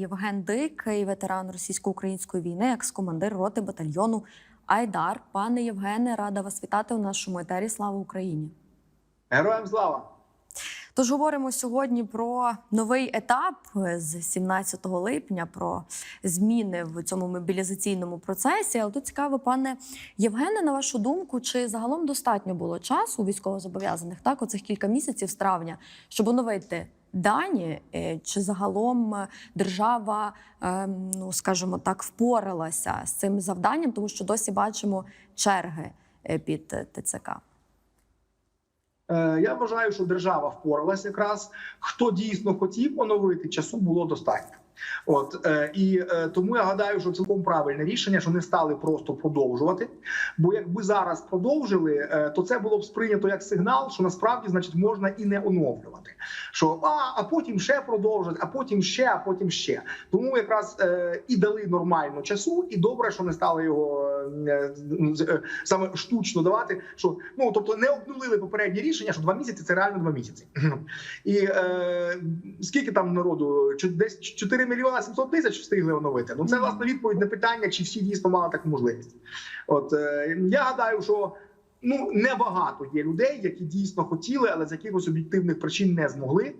Євген Дикий, ветеран російсько-української війни, екс-командир роти батальйону Айдар. Пане Євгене, рада вас вітати у нашому етері. Слава Україні! Героям слава! Тож говоримо сьогодні про новий етап з 17 липня, про зміни в цьому мобілізаційному процесі. Але тут цікаво, пане Євгене, на вашу думку, чи загалом достатньо було часу у військовозобов'язаних так, оцих кілька місяців з травня, щоб оновити дані, е, чи загалом е, держава, е, ну скажімо так, впоралася з цим завданням, тому що досі бачимо черги е, під ТЦК. Я вважаю, що держава впоралася якраз. Хто дійсно хотів оновити, часу було достатньо. От е, і е, тому я гадаю, що цілком правильне рішення, що не стали просто продовжувати. Бо якби зараз продовжили, е, то це було б сприйнято як сигнал, що насправді значить можна і не оновлювати. Що а, а потім ще продовжать, а потім ще, а потім ще. Тому якраз і дали нормально часу, і добре, що не стали його саме штучно давати. Що ну тобто не обнулили попереднє рішення, що два місяці це реально два місяці. І скільки там народу? Чо- Десь 4 мільйона 700 тисяч встигли оновити. Ну це власне відповідь на питання, чи всі дійсно мали таку можливість. От е, я гадаю, що. Ну небагато є людей, які дійсно хотіли, але з якихось об'єктивних причин не змогли.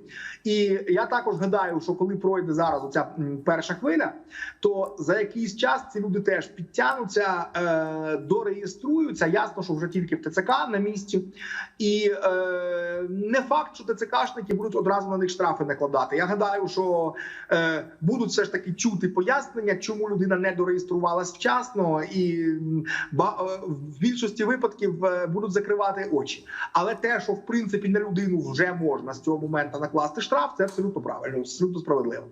І я також гадаю, що коли пройде зараз оця перша хвиля, то за якийсь час ці люди теж підтягнуться, е, дореєструються. Ясно, що вже тільки в ТЦК на місці, і е, не факт, що ТЦКшники будуть одразу на них штрафи накладати. Я гадаю, що е, будуть все ж таки чути пояснення, чому людина не дореєструвалась вчасно, і ба- е, в більшості випадків е, будуть закривати очі. Але те, що в принципі на людину вже можна з цього моменту накласти штраф, це абсолютно правильно, абсолютно справедливо.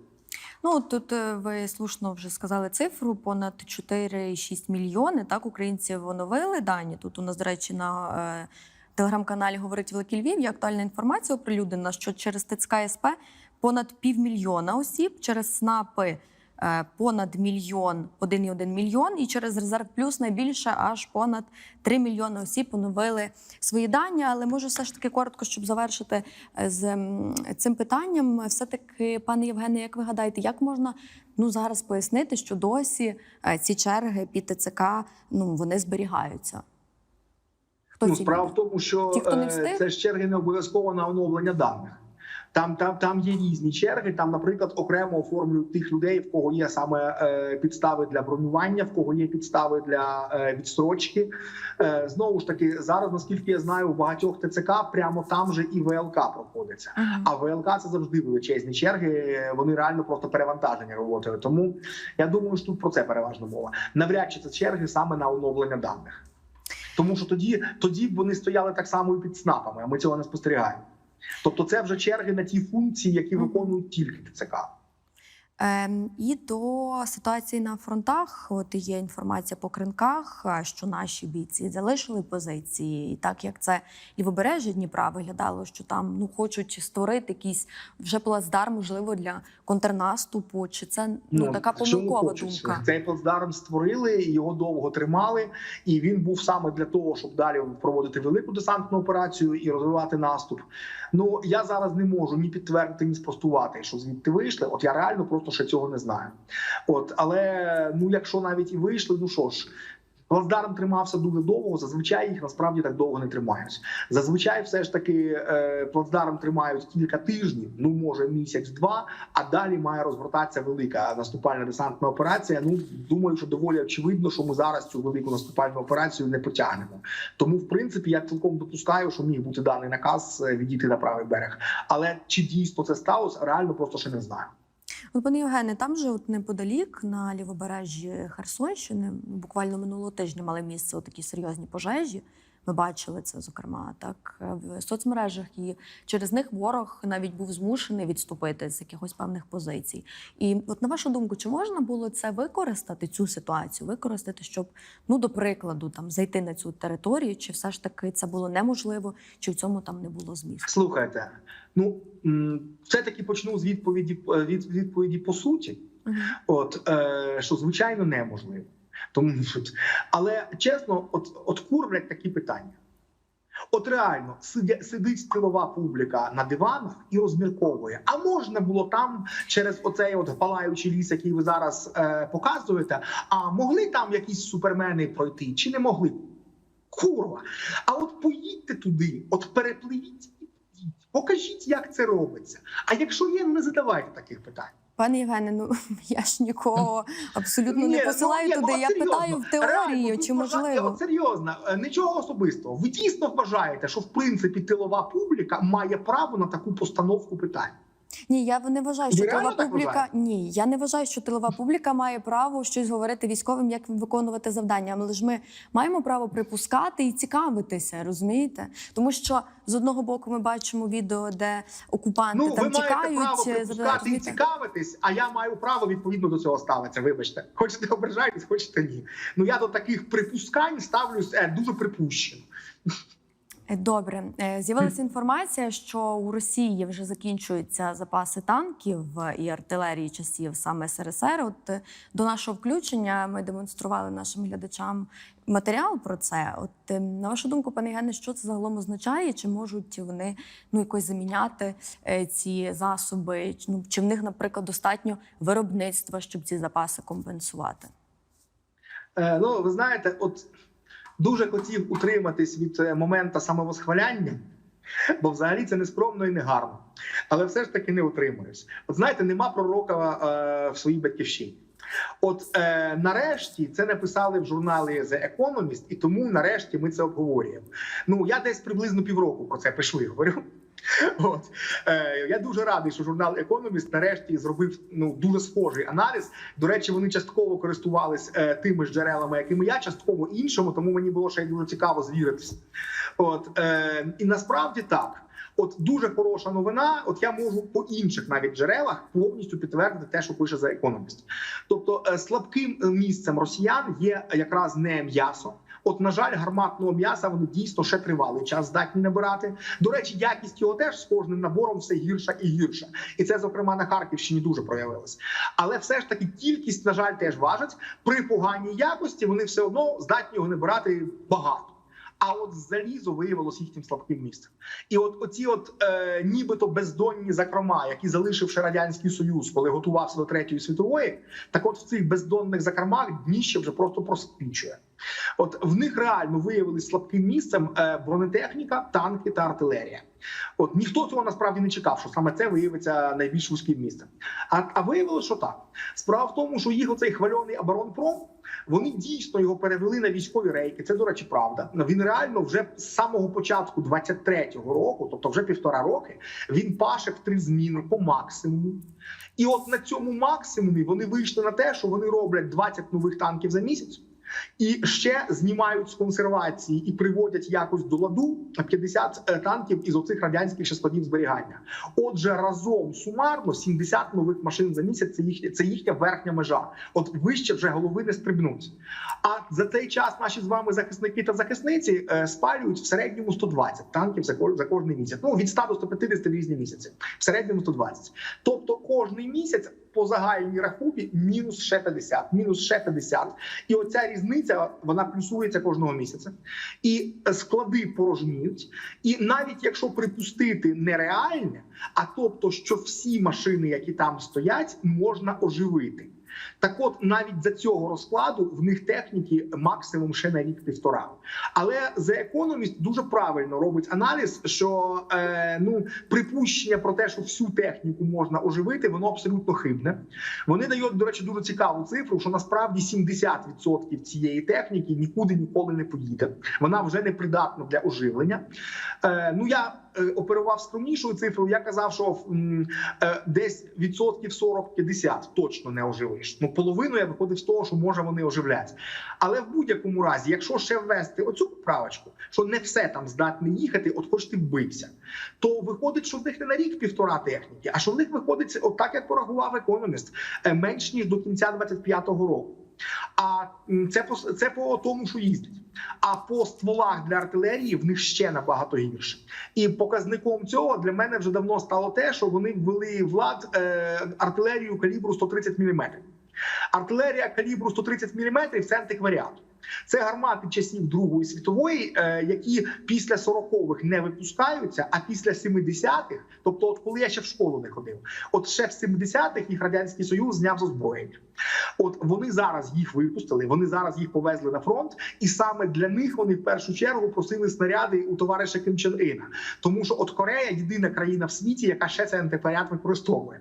Ну тут е, ви слушно вже сказали цифру: понад 4,6 мільйони. Так українців оновили дані. Тут у нас, до речі, на е, телеграм-каналі говорить Великий Львів. Є актуальна інформація оприлюднена, що через ТЦК СП понад півмільйона осіб, через СНАПи е, понад мільйон, 1,1 мільйон, і через резерв плюс найбільше аж понад 3 мільйони осіб оновили свої дані. Але можу все ж таки коротко, щоб завершити е, з цим питанням. Все таки, пане Євгене, як ви гадаєте, як можна ну зараз пояснити, що досі е, ці черги під ТЦК ну вони зберігаються? Хто Ну, справа в тому, що Ті, хто не е, встиг? це ж черги не обов'язково на оновлення даних. Там, там, там є різні черги. Там, наприклад, окремо оформлюють тих людей, в кого є саме е, підстави для бронювання, в кого є підстави для е, відстрочки. Е, знову ж таки, зараз, наскільки я знаю, у багатьох ТЦК прямо там же і ВЛК проходиться. А ВЛК це завжди величезні черги. Вони реально просто перевантажені роботою. Тому я думаю, що тут про це переважно мова. Навряд чи це черги саме на оновлення даних. Тому що тоді, тоді б вони стояли так само і під снапами, а ми цього не спостерігаємо. Тобто, це вже черги на ті функції, які виконують тільки ТЦК. Ем, і до ситуації на фронтах, от є інформація по кринках, що наші бійці залишили позиції, і так як це лівобережжя Дніпра виглядало, що там ну хочуть створити якийсь вже плацдарм, можливо, для контрнаступу. Чи це ну, така помилкова думка? Цей плацдарм створили, його довго тримали, і він був саме для того, щоб далі проводити велику десантну операцію і розвивати наступ. Ну я зараз не можу ні підтвердити, ні спростувати, що звідти вийшли. От я реально просто ще цього не знаю. От, але ну, якщо навіть і вийшли, ну що ж. Плацдарм тримався дуже довго. Зазвичай їх насправді так довго не тримають. Зазвичай, все ж таки, е, плацдарм тримають кілька тижнів, ну може місяць-два. А далі має розгортатися велика наступальна десантна операція. Ну думаю, що доволі очевидно, що ми зараз цю велику наступальну операцію не потягнемо. Тому, в принципі, я цілком допускаю, що міг бути даний наказ е, відійти на правий берег. Але чи дійсно це сталося, реально просто ще не знаю. От, пане Євгене, там же от неподалік на лівобережжі Херсонщини, буквально минулого тижня мали місце такі серйозні пожежі. Ми бачили це, зокрема, так в соцмережах, і через них ворог навіть був змушений відступити з якихось певних позицій. І от на вашу думку, чи можна було це використати, цю ситуацію, використати, щоб, ну, до прикладу, там зайти на цю територію, чи все ж таки це було неможливо, чи в цьому там не було змісту? Слухайте, ну все таки почну з відповіді е, від відповіді по суті. От е, що звичайно неможливо. Тому але чесно, от, от курвлять такі питання. От реально сидя, сидить тилова публіка на диванах і розмірковує. А можна було там через оцей от палаючий ліс, який ви зараз е, показуєте. А могли там якісь супермени пройти, чи не могли? Курва. А от поїдьте туди, от перепливіть і підіть, покажіть, як це робиться. А якщо ні, не задавайте таких питань. Пане Євгене, ну я ж нікого абсолютно не ну, посилаю туди. ну, я питаю в теорії, чи можливо. От серйозно, е, нічого особистого. Ви дійсно вважаєте, що в принципі тилова публіка має право на таку постановку питань. Ні, я не вважаю, що тилова публіка. Ні, я не вважаю, що тилова публіка має право щось говорити військовим, як виконувати завдання. Але ж ми маємо право припускати і цікавитися, розумієте? Тому що з одного боку ми бачимо відео, де окупанти Ну, ви там маєте право тікають. е, припускати і цікавитись, а я маю право відповідно до цього ставитися. Вибачте, хочете ображайтесь, хочете ні. Ну я до таких припускань ставлюсь е, дуже припущено. Е, Добре, Е, з'явилася інформація, що у Росії вже закінчуються запаси танків і артилерії часів саме СРСР. От е, до нашого включення ми демонстрували нашим глядачам матеріал про це. От на вашу думку, пане Євгене, що це загалом означає? Чи можуть вони ну якось заміняти ці засоби? Ну чи в них, наприклад, достатньо виробництва, щоб ці запаси компенсувати? Е, ну, ви знаєте, от дуже хотів утриматись від е, моменту самовосхваляння, бо взагалі це нескромно і не гарно. Але все ж таки не утримуюсь. От знаєте, нема пророка е, в своїй батьківщині. От е, нарешті це написали в журналі The Economist, і тому нарешті ми це обговорюємо. Ну я десь приблизно півроку про це пишу і говорю. От е, я дуже радий, що журнал Economist нарешті зробив ну дуже схожий аналіз. До речі, вони частково користувались е, тими ж джерелами, якими я, частково іншому, тому мені було ще й дуже цікаво звіритися. От е, і насправді так. От дуже хороша новина. От я можу по інших навіть джерелах повністю підтвердити те, що пише за економіст. Тобто, е, слабким місцем росіян є якраз не м'ясо. От, на жаль, гарматного м'яса вони дійсно ще тривалий час здатні набирати. До речі, якість його теж з кожним набором все гірша і гірша. І це, зокрема, на Харківщині дуже проявилось. Але все ж таки кількість, на жаль, теж важить. При поганій якості вони все одно здатні його набирати багато. А от залізо виявилось їхнім слабким місцем. І от оці, от е, нібито бездонні закрома, які залишивши радянський союз, коли готувався до третьої світової, так от в цих бездонних закромах дніще вже просто просвічує. От в них реально виявились слабким місцем е, бронетехніка, танки та артилерія. От ніхто цього насправді не чекав, що саме це виявиться найбільш вузьким місцем. А, а виявилося, що так. Справа в тому, що їх оцей хвальоний оборонпром. Вони дійсно його перевели на військові рейки. Це, до речі, правда. Він реально вже з самого початку 23-го року, тобто вже півтора роки, він в три зміни по максимуму. І от на цьому максимумі вони вийшли на те, що вони роблять 20 нових танків за місяць. І ще знімають з консервації і приводять якось до ладу 50 танків із оцих радянських ще складів зберігання. Отже, разом сумарно 70 нових машин за місяць. Це їхня це їхня верхня межа. От вище вже голови не стрибнуть. А за цей час наші з вами захисники та захисниці е, спалюють в середньому 120 танків за за кожний місяць. Ну від 100 до 150 в різні місяці. В середньому 120. Тобто кожний місяць по загальній рахунки мінус ще 50, мінус ще 50. І оця різниця вона плюсується кожного місяця. І склади порожніють. І навіть якщо припустити нереальне, а тобто, що всі машини, які там стоять, можна оживити. Так, от навіть за цього розкладу в них техніки максимум ще на рік півтора. Але The Economist дуже правильно робить аналіз, що е, ну припущення про те, що всю техніку можна оживити, воно абсолютно хибне. Вони дають, до речі, дуже цікаву цифру, що насправді 70% цієї техніки нікуди ніколи не поїде. Вона вже не придатна для оживлення. Е, ну я оперував скромнішою цифрою. Я казав, що е, десь відсотків 40-50 точно не оживиш. Ну половину я виходив з того, що може вони оживлять. Але в будь-якому разі, якщо ще ввести оцю поправочку, що не все там здатне їхати, от хоч ти вбився, то виходить, що в них не на рік півтора техніки, а що в них виходить, от так як порахував економіст, е, менш ніж до кінця 25-го року. А це по це по тому, що їздять. А по стволах для артилерії в них ще набагато гірше. І показником цього для мене вже давно стало те, що вони ввели влад е, артилерію калібру 130 мм. Артилерія калібру 130 мм – це антикваріат. Це гармати часів Другої світової, е, які після 40-х не випускаються, а після 70-х, тобто, от коли я ще в школу не ходив, от ще в 70-х їх радянський союз зняв з озброєння. От вони зараз їх випустили, вони зараз їх повезли на фронт, і саме для них вони в першу чергу просили снаряди у товариша Ким Чен Іна. Тому що от Корея єдина країна в світі, яка ще цей антикваріат використовує.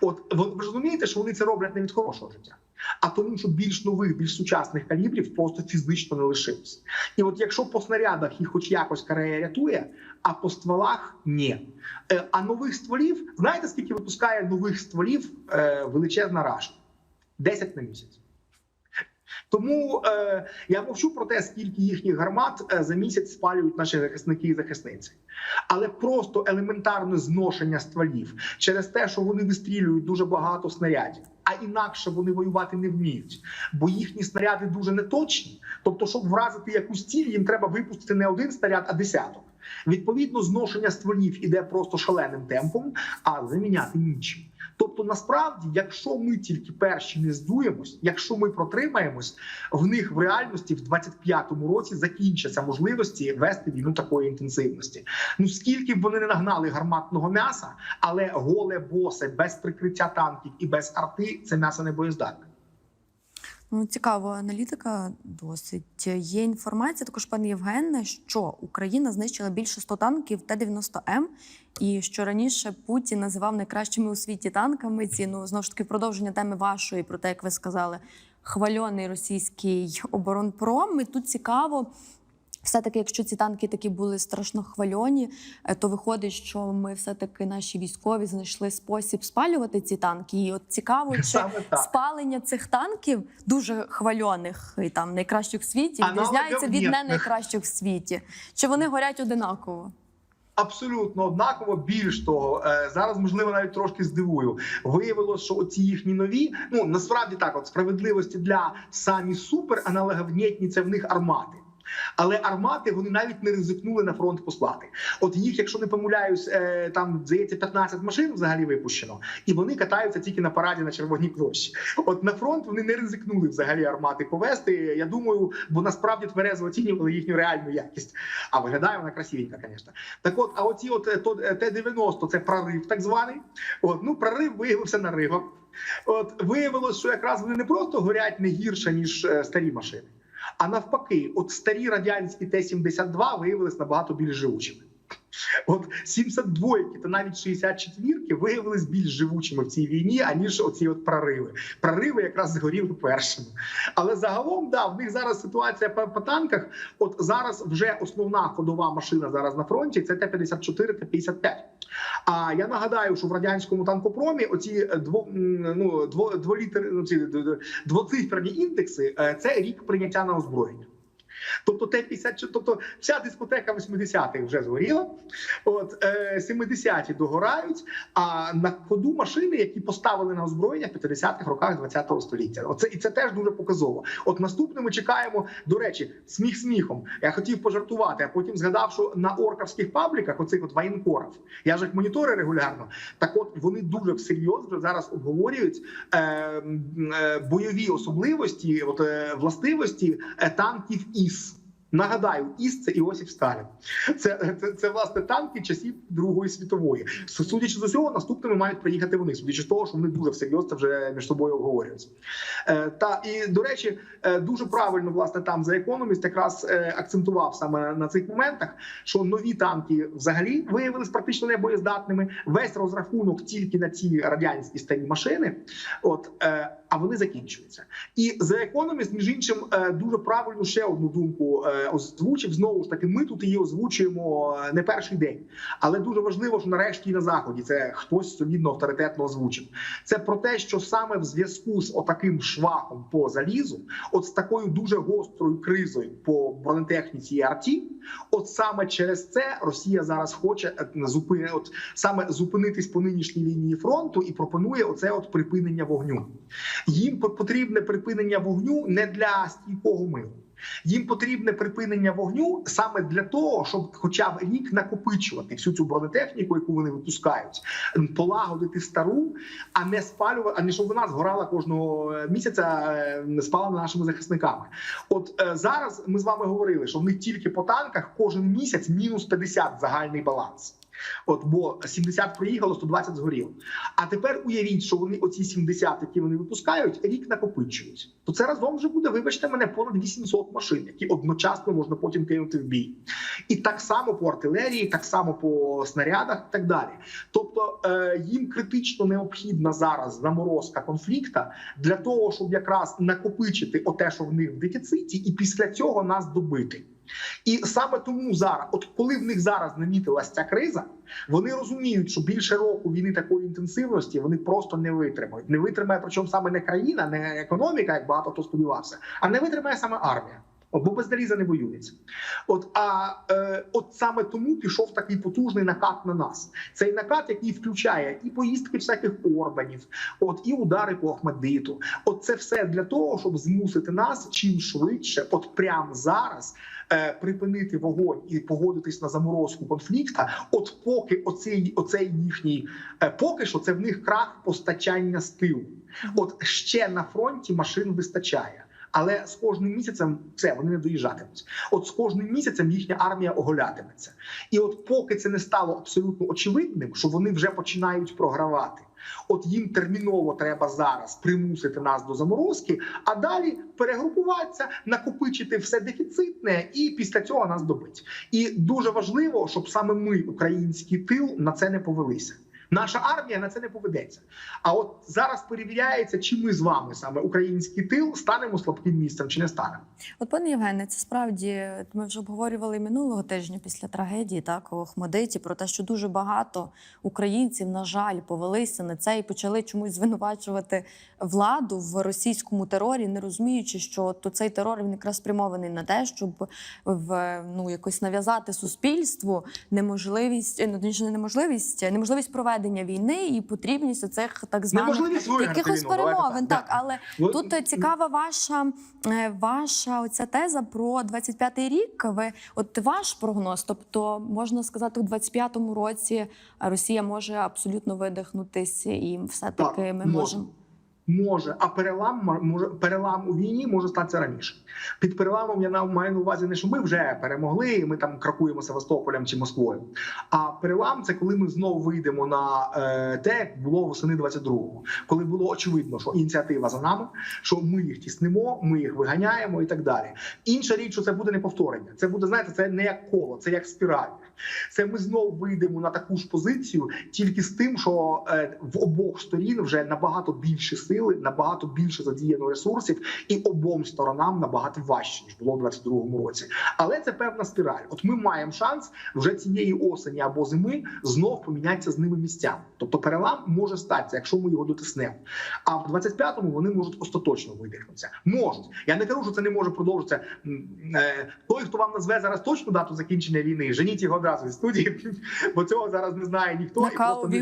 От ви розумієте, що вони це роблять не від хорошого життя, а тому, що більш нових, більш сучасних калібрів просто фізично не лишилось. І от якщо по снарядах їх хоч якось Корея рятує, а по стволах ні. Е, А нових стволів, знаєте, скільки випускає нових стволів е, величезна раша? 10 на місяць. Тому е, я мовчу про те, скільки їхніх гармат е, за місяць спалюють наші захисники і захисниці. Але просто елементарне зношення стволів через те, що вони вистрілюють дуже багато снарядів, а інакше вони воювати не вміють, бо їхні снаряди дуже неточні. Тобто, щоб вразити якусь ціль, їм треба випустити не один снаряд, а десяток. Відповідно, зношення стволів іде просто шаленим темпом, а заміняти нічим. Тобто, насправді, якщо ми тільки перші не здуємось, якщо ми протримаємось, в них в реальності в 25-му році закінчаться можливості вести війну такої інтенсивності. Ну скільки б вони не нагнали гарматного м'яса, але голе босе без прикриття танків і без арти це м'ясо не боєздатне. Ну, цікаво, аналітика досить. Є інформація, також пан Євгене, що Україна знищила більше 100 танків Т-90М, і що раніше Путін називав найкращими у світі танками. Ці ну знову ж таки продовження теми вашої, про те, як ви сказали, хвальоний російський оборонпром. І тут цікаво. Все-таки, якщо ці танки такі були страшно хвальоні, е, то виходить, що ми все-таки наші військові знайшли спосіб спалювати ці танки. І от цікаво, чи спалення цих танків дуже хвальоних і там найкращих в світі відрізняється від не найкращих в світі. Чи вони горять одинаково? Абсолютно однаково. Більш того, е, зараз можливо навіть трошки здивую. Виявилось, що оці їхні нові, ну насправді так, от справедливості для самі супер аналоговнєтні це в них армати. Але армати вони навіть не ризикнули на фронт послати. От їх, якщо не помиляюсь, е, там здається 15 машин взагалі випущено, і вони катаються тільки на параді на Червоній площі. От на фронт вони не ризикнули взагалі армати повести. Я думаю, бо насправді тверезо оцінювали їхню реальну якість. А виглядає вона красивенька, звісно. Так от, а оці от е, то е, Т-90 це прорив, так званий. От ну прорив виявився наривом. От виявилось, що якраз вони не просто горять не гірше ніж старі машини. А навпаки, от старі радянські Т-72 виявилися набагато більш живучими. От 72-ки та навіть 64-ки виявились більш живучими в цій війні, аніж оці от прориви. Прориви якраз згоріли першими. Але загалом, да, в них зараз ситуація по, по танках. От зараз вже основна ходова машина зараз на фронті це Т-54, Т-55. А я нагадаю, що в радянському танкопромі оці е, дво, ну, дво, дволітер, ну, ці двоциферні індекси е, це рік прийняття на озброєння. Тобто Т-50, тобто вся дискотека 80-х вже згоріла, от е, 70-ті догорають. А на ходу машини, які поставили на озброєння в 50-х роках 20-го століття. Оце і це теж дуже показово. От наступне ми чекаємо. До речі, сміх сміхом. Я хотів пожартувати, а потім згадав, що на оркавських пабліках, оцих от воєнкорів, я ж їх моніторю регулярно. Так, от вони дуже всерйоз вже зараз обговорюють е, е, бойові особливості, от е, властивості е, танків ІС. Нагадаю, ІС це Іосиф Сталін. Це, це, це власне танки часів Другої світової. Судячи з усього, наступними мають приїхати вони, судячи з того, що вони дуже всерйоз це вже між собою обговорюються. Е, та і до речі, е, дуже правильно власне там за економіст якраз е, акцентував саме на цих моментах, що нові танки взагалі виявились практично небоєздатними. Весь розрахунок тільки на ці радянські старі машини. От е, а вони закінчуються. І за економіст, між іншим, е, дуже правильно ще одну думку е, озвучив. Знову ж таки, ми тут її озвучуємо е, не перший день, але дуже важливо, що нарешті і на заході це хтось солідно авторитетно озвучив. Це про те, що саме в зв'язку з отаким швахом по залізу, от з такою дуже гострою кризою по бронетехніці і арті, от саме через це Росія зараз хоче зупини, от саме зупинитись по нинішній лінії фронту і пропонує оце от припинення вогню. Їм потрібне припинення вогню не для стійкого миру. Їм потрібне припинення вогню саме для того, щоб хоча б рік накопичувати всю цю бронетехніку, яку вони випускають, полагодити стару, а не спалювати, а не щоб вона згорала кожного е, місяця, е, спалена нашими захисниками. От е, зараз ми з вами говорили, що в них тільки по танках кожен місяць мінус 50 загальний баланс. От бо 70 приїхало, 120 згоріло. А тепер уявіть, що вони оці 70, які вони випускають, рік накопичують. То це разом вже буде, вибачте мене, понад 800 машин, які одночасно можна потім кинути в бій. І так само по артилерії, так само по снарядах, і так далі. Тобто е, їм критично необхідна зараз заморозка конфлікта для того, щоб якраз накопичити оте, що в них в дефіциті, і після цього нас добити. І саме тому зараз, от коли в них зараз намітилась ця криза, вони розуміють, що більше року війни такої інтенсивності вони просто не витримають. Не витримає, причому саме не країна, не економіка, як багато хто сподівався, а не витримає саме армія. Бо без заліза не воюється. От а е, от саме тому пішов такий потужний накат на нас. Цей накат, який включає і поїздки всяких органів, от і удари по Ахмедиту. От це все для того, щоб змусити нас чим швидше, от прямо зараз, е, припинити вогонь і погодитись на заморозку конфлікта. От поки оцей, оцей їхній е, поки що це в них крах постачання з тилу. От ще на фронті машин вистачає. Але з кожним місяцем все вони не доїжджатимуть. От з кожним місяцем їхня армія оголятиметься. І от поки це не стало абсолютно очевидним, що вони вже починають програвати. От їм терміново треба зараз примусити нас до заморозки, а далі перегрупуватися, накопичити все дефіцитне, і після цього нас добить. І дуже важливо, щоб саме ми, український тил, на це не повелися. Наша армія на це не поведеться. А от зараз перевіряється, чи ми з вами, саме український тил, станемо слабким місцем чи не станемо. От, пане Євгене, це справді ми вже обговорювали минулого тижня після трагедії, так у Охмадиті, про те, що дуже багато українців, на жаль, повелися на це і почали чомусь звинувачувати владу в російському терорі, не розуміючи, що то цей терор він якраз спрямований на те, щоб в ну якось нав'язати суспільству неможливість, ну не неможливість, неможливість проведення війни і потрібність оцих так званих якихось війну, перемовин. так, Так, але От, Тут е, цікава ваша, е, ваша оця теза про 25-й рік. Ви от ваш прогноз, тобто можна сказати, у 25-му році Росія може абсолютно видихнутися, і все таки Так, ми можемо. Може, а перелам може перелам у війні може статися раніше. Під переламом я маю на увазі не що ми вже перемогли, і ми там кракуємо Севастополем чи Москвою. А перелам це коли ми знову вийдемо на е, те, як було восени 22-го, коли було очевидно, що ініціатива за нами, що ми їх тіснимо, ми їх виганяємо і так далі. Інша річ, що це буде не повторення. Це буде, знаєте, це не як коло, це як спіраль. Це ми знову вийдемо на таку ж позицію, тільки з тим, що е, в обох сторін вже набагато більше сили, набагато більше задіяно ресурсів, і обом сторонам набагато важче ніж було в 22-му році. Але це певна спіраль. От ми маємо шанс вже цієї осені або зими знов помінятися з ними місцями. Тобто перелам може статися, якщо ми його дотиснемо. А в 25-му вони можуть остаточно видихнутися. Можуть. Я не кажу, що це не може продовжитися. Е, Той, хто вам назве зараз точну дату закінчення війни, женіть його одразу зі студії, бо цього зараз не знає ніхто. На і просто не-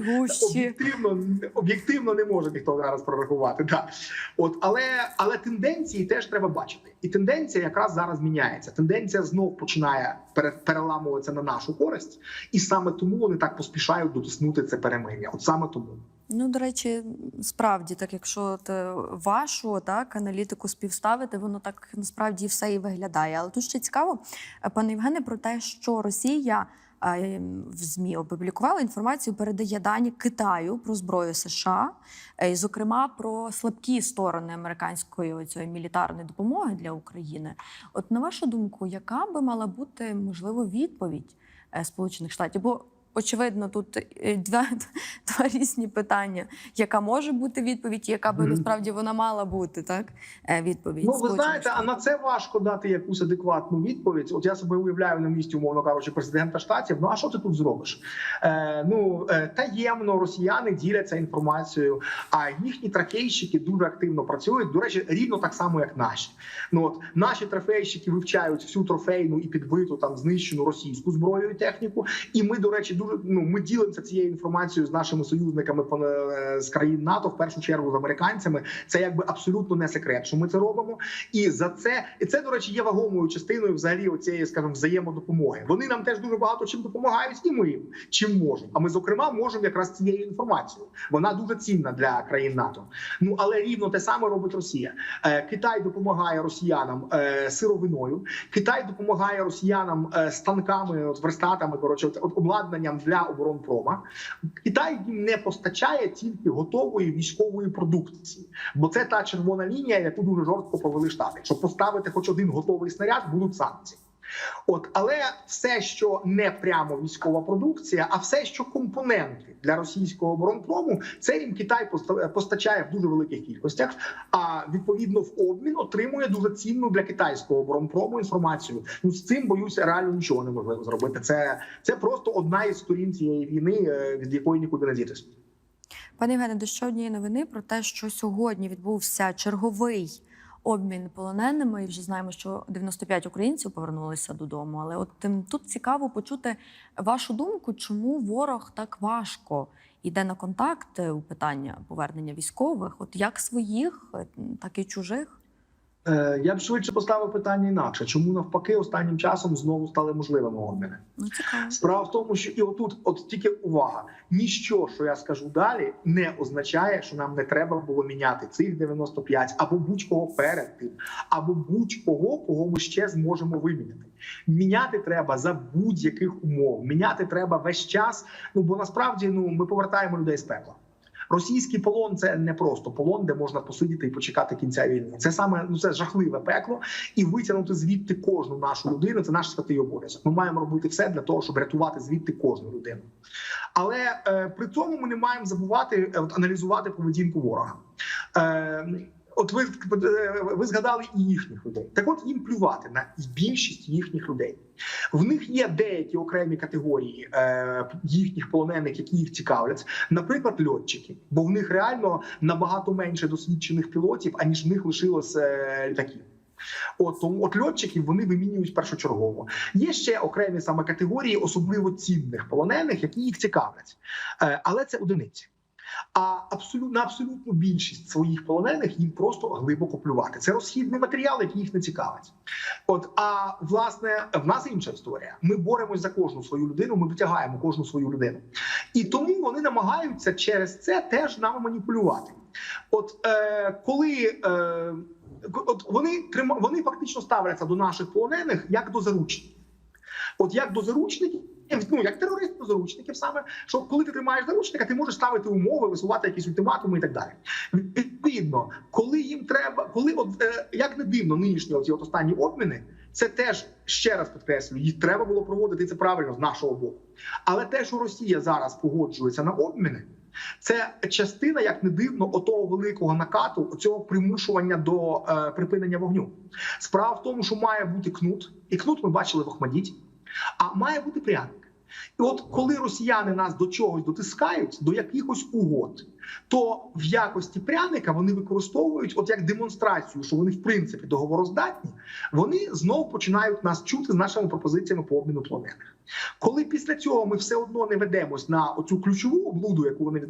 об'єктивно, об'єктивно не може ніхто зараз прорахувати. Да. От, але, але тенденції теж треба бачити. І тенденція якраз зараз міняється. Тенденція знов починає пере- переламуватися на нашу користь, і саме тому вони так поспішають дотиснути це перемир'я. От саме тому. Ну, до речі, справді, так якщо е, вашу так аналітику співставити, воно так насправді все і виглядає. Але тут ще цікаво, е, пане Євгене, про те, що Росія в ЗМІ опублікувала інформацію, передає дані Китаю про зброю США, е, і, зокрема про слабкі сторони американської цієї мілітарної допомоги для України. От на вашу думку, яка би мала бути можливо відповідь е, Сполучених Штатів? Бо очевидно, тут е, два, два різні питання. Яка може бути відповідь, яка би насправді вона мала бути, так? Е, Відповідь. Ну, ви знаєте, а на це важко дати якусь адекватну відповідь. От я себе уявляю на місці, умовно кажучи, президента штатів. Ну а що ти тут зробиш? Е, ну е, таємно росіяни діляться інформацією, а їхні трофейщики дуже активно працюють. До речі, рівно так само, як наші. Ну от наші трофейщики вивчають всю трофейну і підбиту там знищену російську зброю і техніку. І ми, до речі, дуже ну ми ділимося цією інформацією з нашими союзниками е, з країн НАТО, в першу чергу з американцями. Це якби абсолютно не секрет, що ми це робимо. І за це і це до речі є вагомою частиною взагалі оцієї, скажімо, взаємодопомоги. Вони нам теж дуже багато чим допомагають, і ми їм чим можемо. А ми зокрема можемо якраз цією інформацією. Вона дуже цінна для країн НАТО. Ну але рівно те саме робить Росія. Е, Китай допомагає росіянам е, сировиною. Китай допомагає росіянам станками, от верстатами, коротше, от, от обладнанням для оборонпрома. Китай їм не постачає тільки готової військової продукції, бо це та червона лінія, яку дуже жорстко повели штати. Щоб поставити хоч один готовий снаряд, будуть санкції. От, але все, що не прямо військова продукція, а все, що компоненти для російського оборонпрому, це їм Китай поста- постачає в дуже великих кількостях. А відповідно в обмін отримує дуже цінну для китайського оборонпрому інформацію. Ну з цим боюся, реально нічого неможливо зробити. Це, це просто одна із сторін цієї війни, е, від якої нікуди не дітись. Пане Євгене, до ще однієї новини про те, що сьогодні відбувся черговий обмін полоненими, і вже знаємо, що 95 українців повернулися додому. Але от тим тут цікаво почути вашу думку, чому ворог так важко йде на контакти у питання повернення військових, от як своїх, е, так і чужих. Е, Я б швидше поставив питання інакше. Чому навпаки останнім часом знову стали можливими обміни? Ну. Справа в тому, що і отут, от тільки увага, ніщо, що я скажу далі, не означає, що нам не треба було міняти цих 95 або будь-кого перед тим, або будь-кого, кого ми ще зможемо виміняти. Міняти треба за будь-яких умов. Міняти треба весь час. Ну бо насправді ну ми повертаємо людей з пекла. Російський полон це не просто полон, де можна посидіти і почекати кінця війни. Це саме ну це жахливе пекло, і витягнути звідти кожну нашу людину. Це наш святий обов'язок. Ми маємо робити все для того, щоб рятувати звідти кожну людину. Але е, при цьому ми не маємо забувати е, аналізувати поведінку ворога. Е, От ви, е, ви згадали і їхніх людей. Так от їм плювати на більшість їхніх людей. В них є деякі окремі категорії е, їхніх полонених, які їх цікавлять, наприклад, льотчики, бо в них реально набагато менше досвідчених пілотів, аніж в них лишилось е, літаків. От тому от льотчиків вони вимінюють першочергово. Є ще окремі саме категорії, особливо цінних полонених, які їх цікавлять, е, але це одиниці. А абсолютно абсолютну більшість своїх полонених їм просто глибоко плювати. Це розхідний матеріал, який їх не цікавить. От а власне в нас інша історія. Ми боремось за кожну свою людину. Ми витягаємо кожну свою людину, і тому вони намагаються через це теж нами маніпулювати. От е, коли е, от вони трима, вони фактично ставляться до наших полонених як до заручників. От як до заручників, ну як терорист до заручників, саме що коли ти тримаєш заручника, ти можеш ставити умови, висувати якісь ультиматуми і так далі. Відповідно, коли їм треба, коли от е, як не дивно, нинішні оці от останні обміни, це теж ще раз підкреслюю, їх треба було проводити це правильно з нашого боку. Але те, що Росія зараз погоджується на обміни. Це частина, як не дивно, отого великого накату, цього примушування до е, припинення вогню. Справа в тому, що має бути кнут, і кнут ми бачили в Охмадіті, а має бути пряник. І от коли росіяни нас до чогось дотискають, до якихось угод, то в якості пряника вони використовують, от як демонстрацію, що вони в принципі договороздатні, вони знов починають нас чути з нашими пропозиціями по обміну полонених. Коли після цього ми все одно не ведемось на оцю ключову облуду, яку вони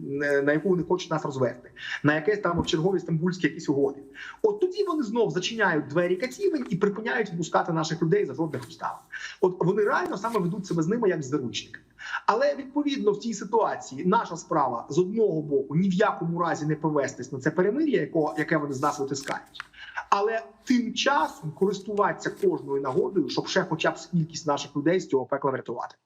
на яку вони хочуть нас розвести, на якесь там в чергові стамбульські якісь угоди, от тоді вони знов зачиняють двері катівень і припиняють впускати наших людей за жодних обставин. От вони реально саме ведуть себе з ними як з заручниками. Але відповідно в цій ситуації наша справа з одного боку ні в якому разі не повестись на це перемир'я, якого яке вони з нас витискають. Але тим часом користуватися кожною нагодою, щоб ще хоча б кількість наших людей з цього пекла врятувати. water.